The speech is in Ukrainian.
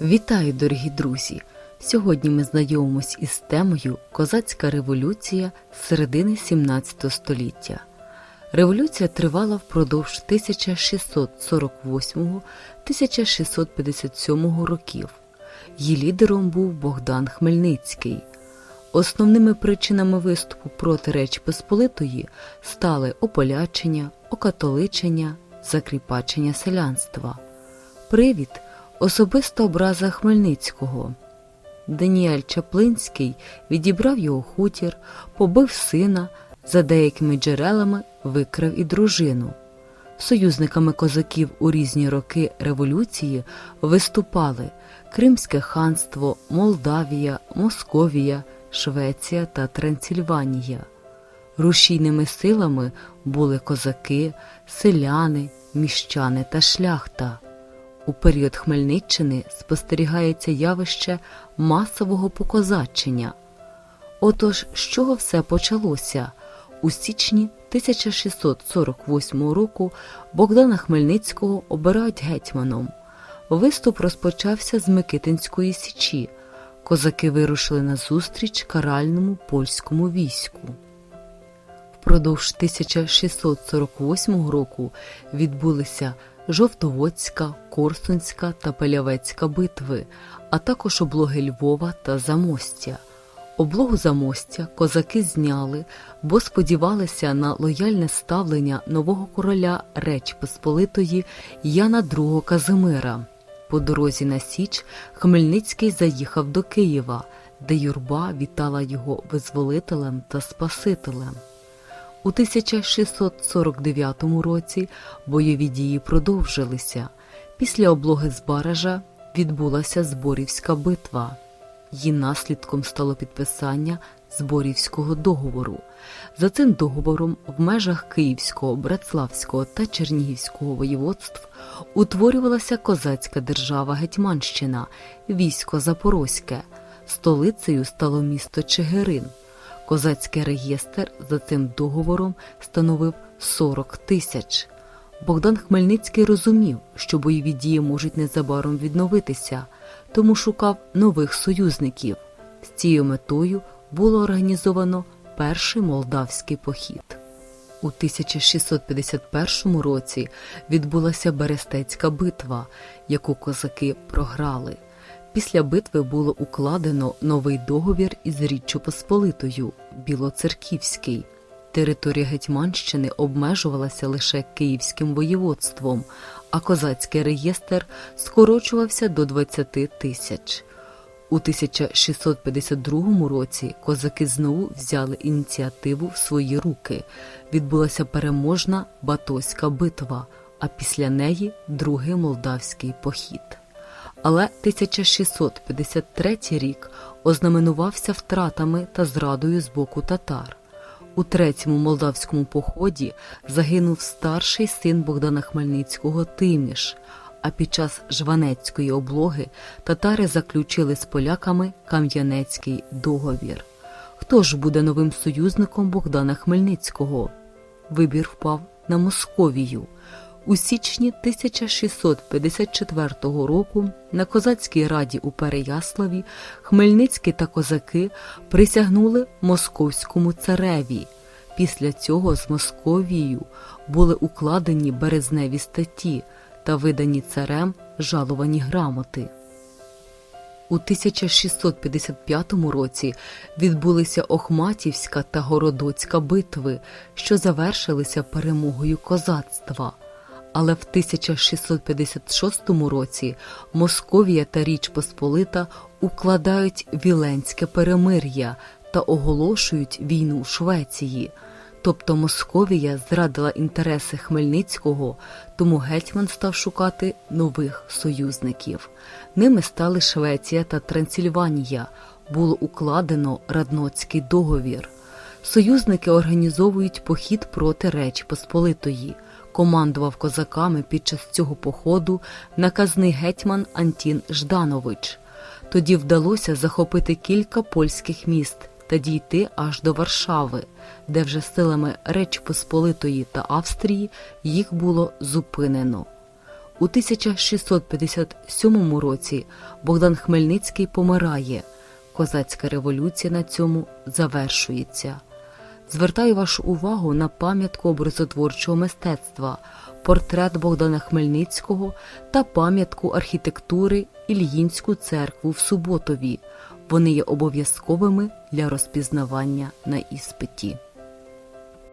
Вітаю, дорогі друзі! Сьогодні ми знайомимось із темою Козацька революція з середини 17 століття. Революція тривала впродовж 1648-1657 років. Її лідером був Богдан Хмельницький. Основними причинами виступу проти Речі Посполитої стали ополячення, окатоличення, закріпачення селянства. Привід особиста образа Хмельницького. Даніель Чаплинський відібрав його хутір, побив сина, за деякими джерелами викрав і дружину. Союзниками козаків у різні роки революції виступали Кримське ханство, Молдавія, Московія, Швеція та Трансильванія. Рушійними силами були козаки, селяни, міщани та шляхта. У період Хмельниччини спостерігається явище масового покозачення. Отож, з чого все почалося? У січні 1648 року Богдана Хмельницького обирають гетьманом. Виступ розпочався з Микитинської січі. Козаки вирушили на зустріч каральному польському війську. Впродовж 1648 року відбулися Жовтоводська, Корсунська та Пелявецька битви, а також облоги Львова та Замостя. Облогу Замостя козаки зняли, бо сподівалися на лояльне ставлення нового короля Реч Посполитої Яна II Казимира. По дорозі на Січ Хмельницький заїхав до Києва, де юрба вітала його визволителем та Спасителем. У 1649 році бойові дії продовжилися. Після облоги Збаража відбулася Зборівська битва. Її наслідком стало підписання Зборівського договору. За цим договором в межах Київського, Братславського та Чернігівського воєводств утворювалася козацька держава Гетьманщина, військо Запорозьке. Столицею стало місто Чигирин. Козацький реєстр за цим договором становив 40 тисяч. Богдан Хмельницький розумів, що бойові дії можуть незабаром відновитися, тому шукав нових союзників. З цією метою було організовано перший молдавський похід. У 1651 році відбулася Берестецька битва, яку козаки програли. Після битви було укладено новий договір із Річчю Посполитою Білоцерківський. Територія Гетьманщини обмежувалася лише Київським воєводством, а козацький реєстр скорочувався до 20 тисяч. У 1652 році козаки знову взяли ініціативу в свої руки. Відбулася переможна Батоська битва, а після неї другий молдавський похід. Але 1653 рік ознаменувався втратами та зрадою з боку татар. У третьому молдавському поході загинув старший син Богдана Хмельницького Тиміш, а під час Жванецької облоги татари заключили з поляками Кам'янецький договір. Хто ж буде новим союзником Богдана Хмельницького? Вибір впав на Московію. У січні 1654 року на козацькій раді у Переяславі Хмельницький та козаки присягнули московському цареві. Після цього з Московією були укладені березневі статті та видані царем жалувані грамоти. У 1655 році відбулися Охматівська та Городоцька битви, що завершилися перемогою козацтва. Але в 1656 році Московія та Річ Посполита укладають Віленське перемир'я та оголошують війну Швеції. Тобто Московія зрадила інтереси Хмельницького, тому гетьман став шукати нових союзників. Ними стали Швеція та Трансильванія. Було укладено Радноцький договір. Союзники організовують похід проти Речі Посполитої – командував козаками під час цього походу наказний гетьман Антін Жданович. Тоді вдалося захопити кілька польських міст та дійти аж до Варшави, де вже силами Реч Посполитої та Австрії їх було зупинено. У 1657 році Богдан Хмельницький помирає. Козацька революція на цьому завершується. Звертаю вашу увагу на пам'ятку образотворчого мистецтва, портрет Богдана Хмельницького та пам'ятку архітектури Ільїнську церкву в Суботові. Вони є обов'язковими для розпізнавання на іспиті.